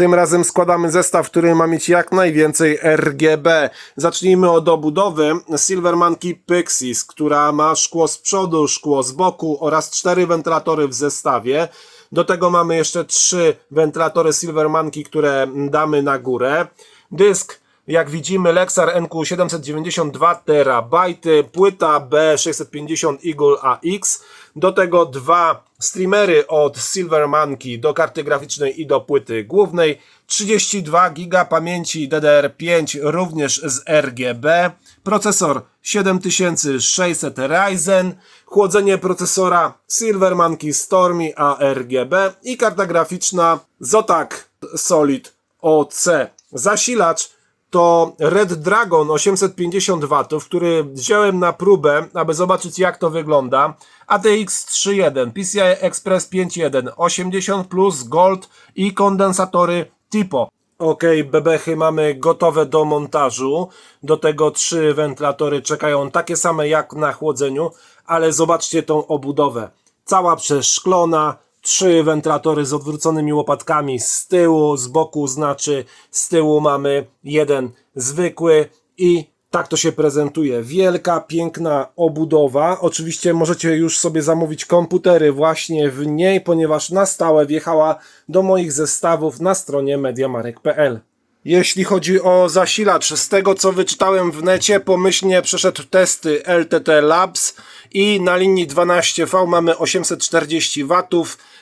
Tym razem składamy zestaw, który ma mieć jak najwięcej RGB. Zacznijmy od obudowy Silver Monkey Pixis, która ma szkło z przodu, szkło z boku oraz cztery wentylatory w zestawie. Do tego mamy jeszcze trzy wentylatory Silver Monkey, które damy na górę. Dysk jak widzimy Lexar NQ792 terabajty, płyta B650 Eagle AX, do tego dwa streamery od Silver Monkey do karty graficznej i do płyty głównej, 32 GB pamięci DDR5 również z RGB, procesor 7600 Ryzen, chłodzenie procesora Silver Monkey Stormy ARGB i karta graficzna Zotac Solid OC. Zasilacz to Red Dragon 850 W, który wziąłem na próbę, aby zobaczyć jak to wygląda. ATX 3.1, PCI Express 5.1, 80 plus Gold i kondensatory Tipo. Ok, bebechy mamy gotowe do montażu. Do tego trzy wentylatory czekają takie same jak na chłodzeniu, ale zobaczcie tą obudowę. Cała przeszklona, trzy wentylatory z odwróconymi łopatkami z tyłu, z boku znaczy z tyłu mamy jeden zwykły i tak to się prezentuje. Wielka, piękna obudowa. Oczywiście możecie już sobie zamówić komputery właśnie w niej, ponieważ na stałe wjechała do moich zestawów na stronie mediamarek.pl. Jeśli chodzi o zasilacz, z tego co wyczytałem w necie, pomyślnie przeszedł testy LTT Labs i na linii 12V mamy 840 W.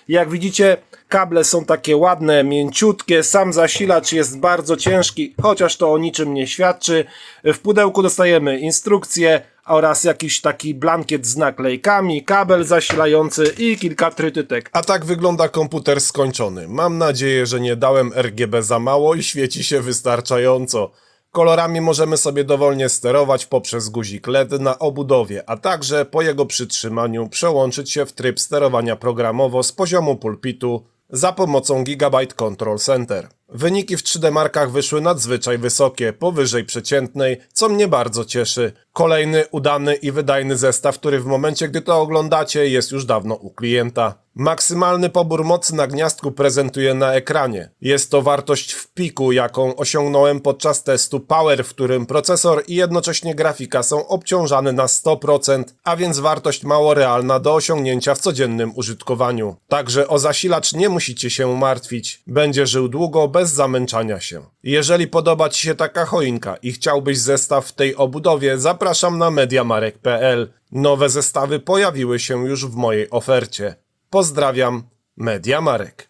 Jak widzicie, kable są takie ładne, mięciutkie, sam zasilacz jest bardzo ciężki, chociaż to o niczym nie świadczy. W pudełku dostajemy instrukcję oraz jakiś taki blankiet z naklejkami, kabel zasilający i kilka trytytek. A tak wygląda komputer skończony. Mam nadzieję, że nie dałem RGB za mało i świeci się wystarczająco. Kolorami możemy sobie dowolnie sterować poprzez guzik LED na obudowie, a także po jego przytrzymaniu przełączyć się w tryb sterowania programowo z poziomu pulpitu za pomocą Gigabyte Control Center. Wyniki w 3D markach wyszły nadzwyczaj wysokie, powyżej przeciętnej, co mnie bardzo cieszy. Kolejny udany i wydajny zestaw, który w momencie gdy to oglądacie jest już dawno u klienta. Maksymalny pobór mocy na gniazdku prezentuję na ekranie. Jest to wartość w piku, jaką osiągnąłem podczas testu Power, w którym procesor i jednocześnie grafika są obciążane na 100%, a więc wartość mało realna do osiągnięcia w codziennym użytkowaniu. Także o zasilacz nie musicie się martwić. Będzie żył długo bez zamęczania się. Jeżeli podoba Ci się taka choinka i chciałbyś zestaw w tej obudowie, zapraszam na mediamarek.pl. Nowe zestawy pojawiły się już w mojej ofercie. Pozdrawiam, Media Marek.